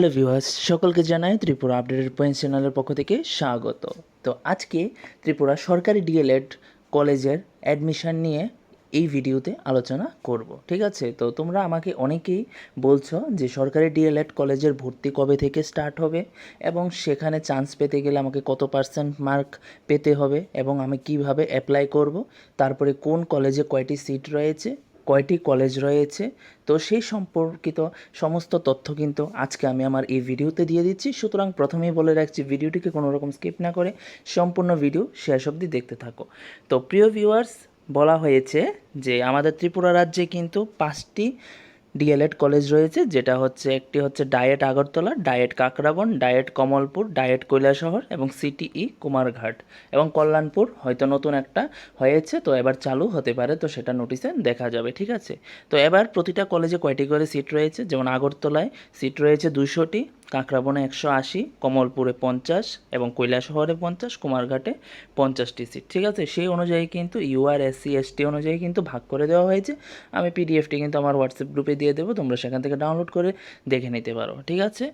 Hello viewers সকলকে জানাই Tripura updated point চ্যানেলের পক্ষ থেকে স্বাগত। তো আজকে ত্রিপুরা সরকারি ডিএলএড কলেজের অ্যাডমিশন নিয়ে এই ভিডিওতে আলোচনা করব। ঠিক আছে? তো তোমরা আমাকে অনেকেই বলছো যে সরকারি ডিএলএড কলেজের ভর্তি কবে থেকে স্টার্ট হবে এবং সেখানে চান্স পেতে গেলে আমাকে কত পার্সেন্ট মার্ক পেতে হবে এবং আমি কীভাবে অ্যাপ্লাই করব, তারপরে কোন কলেজে কয়টি সিট রয়েছে কয়টি কলেজ রয়েছে? তো সেই সম্পর্কিত সমস্ত তথ্য কিন্তু আজকে আমি আমার এই ভিডিওতে দিয়ে দিচ্ছি। সুতরাং প্রথমেই বলে রাখছি, ভিডিওটিকে কোনো রকম স্কিপ না করে সম্পূর্ণ ভিডিও শেষ অবধি দেখতে থাকো। তো প্রিয় ভিউয়ার্স বলা হয়েছে যে আমাদের ত্রিপুরা রাজ্যে কিন্তু পাঁচটি ডিএলএড কলেজ রয়েছে, যেটা হচ্ছে একটি হচ্ছে DIET Agartala, DIET Kakraban, DIET Kamalpur, DIET Kailashahar এবং সিটিই কুমারঘাট এবং কল্যাণপুর হয়তো নতুন একটা হয়েছে, তো এবার চালু হতে পারে, তো সেটা নোটিশে দেখা যাবে, ঠিক আছে? তো এবার প্রতিটা কলেজে কয়টি করে সিট রয়েছে? যেমন আগরতলায় সিট রয়েছে দুশোটি কাঁকড়াবনে একশো আশি, কমলপুরে পঞ্চাশ এবং কৈলাসহরে পঞ্চাশ, কুমারঘাটে পঞ্চাশটি সিট ঠিক আছে? সেই অনুযায়ী কিন্তু ইউআর এসসি এসটি অনুযায়ী কিন্তু ভাগ করে দেওয়া হয়েছে। আমি পিডিএফটি কিন্তু আমার হোয়াটসঅ্যাপ গ্রুপে দিয়ে দেবো, তোমরা সেখান থেকে ডাউনলোড করে দেখে নিতে পারো, ঠিক আছে?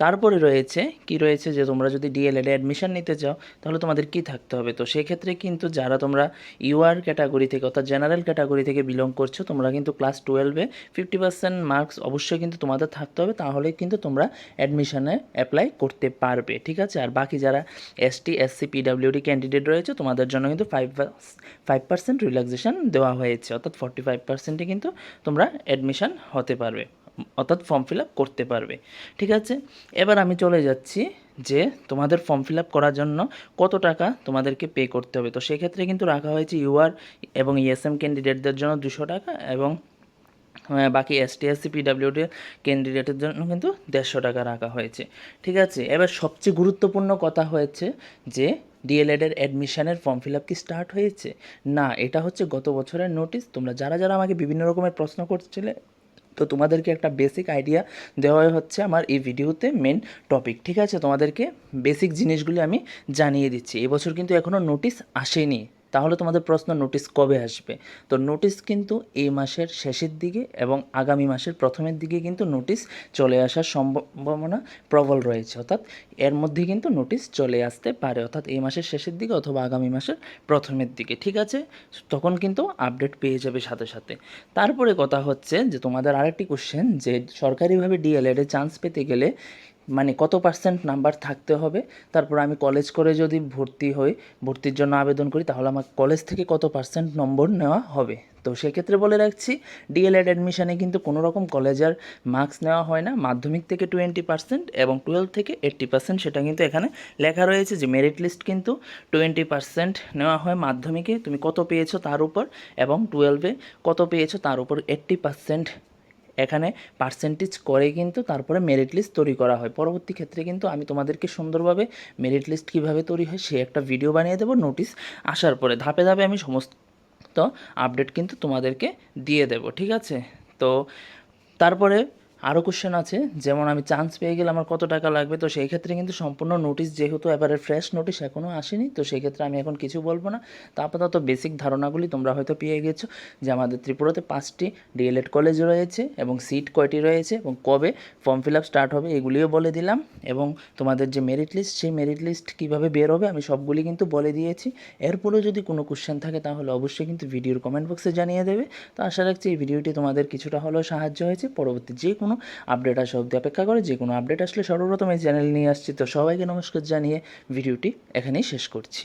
তারপরে রয়েছে, কি রয়েছে যে তোমরা যদি ডিএলএডে অ্যাডমিশন নিতে চাও, তাহলে তোমাদের কি থাকতে হবে? তো সেক্ষেত্রে কিন্তু যারা তোমরা ইউআর ক্যাটাগরি থেকে অর্থাৎ জেনারেল ক্যাটাগরি থেকে বিলং করছ, তোমরা কিন্তু ক্লাস টুয়েলভে ফিফটি পার্সেন্ট মার্কস অবশ্যই কিন্তু তোমাদের থাকতে হবে তাহলে কিন্তু তোমরা অ্যাডমিশনে অ্যাপ্লাই করতে পারবে, ঠিক আছে? আর বাকি যারা এসটি এসসি পিডাব্লিউডি ক্যান্ডিডেট রয়েছে, তোমাদের জন্য কিন্তু ফাইভ ফাইভ পার্সেন্ট রিল্যাক্সেশন দেওয়া হয়েছে, অর্থাৎ ফর্টি ফাইভ পার্সেন্টে কিন্তু তোমরা অ্যাডমিশন হতে পারবে, অর্থাৎ ফর্ম ফিল আপ করতে পারবে। ঠিক আছে? এবার আমি চলে যাচ্ছি যে তোমাদের ফর্ম ফিল আপ করার জন্য কত টাকা তোমাদেরকে পে করতে হবে। তো সেক্ষেত্রে কিন্তু রাখা হয়েছে ইউআর এবং ইএসএম ক্যান্ডিডেটদের জন্য দুশো টাকা এবং বাকি এসটি এসসি পিডাব্লিউডি ক্যান্ডিডেটের জন্য কিন্তু দেড়শো টাকা রাখা হয়েছে। ঠিক আছে? এবার সবচেয়ে গুরুত্বপূর্ণ কথা হয়েছে যে ডিএলএডের অ্যাডমিশনের ফর্ম ফিল আপ কি স্টার্ট হয়েছে? না, এটা হচ্ছে গত বছরের নোটিশ তোমরা যারা যারা আমাকে বিভিন্ন রকমের প্রশ্ন করছিলে তো তোমাদেরকে একটা বেসিক আইডিয়া দেওয়া হচ্ছে আমার এই ভিডিওতে মেন টপিক ঠিক আছে? তোমাদেরকে বেসিক জিনিসগুলি আমি জানিয়ে দিচ্ছি। এবছর কিন্তু এখনও নোটিশ আসেনি। তাহলে তোমাদের প্রশ্ন নোটিশ কবে আসবে? তো নোটিশ কিন্তু এই মাসের শেষের দিকে এবং আগামী মাসের প্রথমের দিকে কিন্তু নোটিশ চলে আসার সম্ভাবনা প্রবল রয়েছে। অর্থাৎ এর মধ্যে কিন্তু নোটিশ চলে আসতে পারে। অর্থাৎ এই মাসের শেষের দিকে অথবা আগামী মাসের প্রথমের দিকে, ঠিক আছে? তখন কিন্তু আপডেট পেয়ে যাবে সাথে সাথে। তারপরে কথা হচ্ছে যে তোমাদের আরেকটি কোশ্চেন যে সরকারিভাবে ডিএলএডে চান্স পেতে গেলে মানে কত পার্সেন্ট নাম্বার থাকতে হবে? তারপর আমি কলেজ করে যদি ভর্তি হই, ভর্তির জন্য আবেদন করি, তাহলে আমার কলেজ থেকে কত পার্সেন্ট নম্বর নেওয়া হবে? তো সেক্ষেত্রে বলে রাখছি ডিএলএড অ্যাডমিশানে কিন্তু কোনো রকম কলেজের মার্কস নেওয়া হয় না। মাধ্যমিক থেকে টোয়েন্টি পার্সেন্ট এবং টুয়েলভ থেকে এইট্টি পার্সেন্ট সেটা কিন্তু এখানে লেখা রয়েছে যে মেরিট লিস্ট কিন্তু টোয়েন্টি পার্সেন্ট নেওয়া হয় মাধ্যমিকে। তুমি কত পেয়েছ তার উপর এবং টুয়েলভে কত পেয়েছ তার উপর এইট্টি পার্সেন্ট এখানে পার্সেন্টেজ করে কিন্তু তারপরে মেরিট লিস্ট তৈরি করা হয়। পরবর্তী ক্ষেত্রে কিন্তু আমি তোমাদেরকে সুন্দরভাবে মেরিট লিস্ট কীভাবে তৈরি হয় সে একটা ভিডিও বানিয়ে দেবো নোটিশ আসার পরে। ধাপে ধাপে আমি সমস্ত আপডেট কিন্তু তোমাদেরকে দিয়ে দেব, ঠিক আছে? তো তারপরে আরও কোশ্চেন আছে, যেমন আমি চান্স পেয়ে গেলে আমার কত টাকা লাগবে? তো সেই ক্ষেত্রে কিন্তু সম্পূর্ণ নোটিশ যেহেতু এবারে ফ্রেশ নোটিশ এখনও আসেনি, তো সেই ক্ষেত্রে আমি এখন কিছু বলব না। তো আপাতত বেসিক ধারণাগুলি তোমরা হয়তো পেয়ে গেছো যে আমাদের ত্রিপুরাতে পাঁচটি ডিএলএড কলেজ রয়েছে এবং সিট কয়টি রয়েছে এবং কবে ফর্ম ফিল আপ স্টার্ট হবে এগুলিও বলে দিলাম এবং তোমাদের যে মেরিট লিস্ট সেই মেরিট লিস্ট কীভাবে বের হবে আমি সবগুলি কিন্তু বলে দিয়েছি। এরপরেও যদি কোনো কোশ্চেন থাকে তাহলে অবশ্যই কিন্তু ভিডিওর কমেন্ট বক্সে জানিয়ে দেবে। তো আশা রাখছি এই ভিডিওটি তোমাদের কিছুটা হলেও সাহায্য হয়েছে। পরবর্তী যে কোনো আপডেট আসা অবধি অপেক্ষা করে, যে কোনো আপডেট আসলে সর্বপ্রথম এই চ্যানেল নিয়ে আসছি। তো সবাইকে নমস্কার জানিয়ে ভিডিওটি এখানেই শেষ করছি।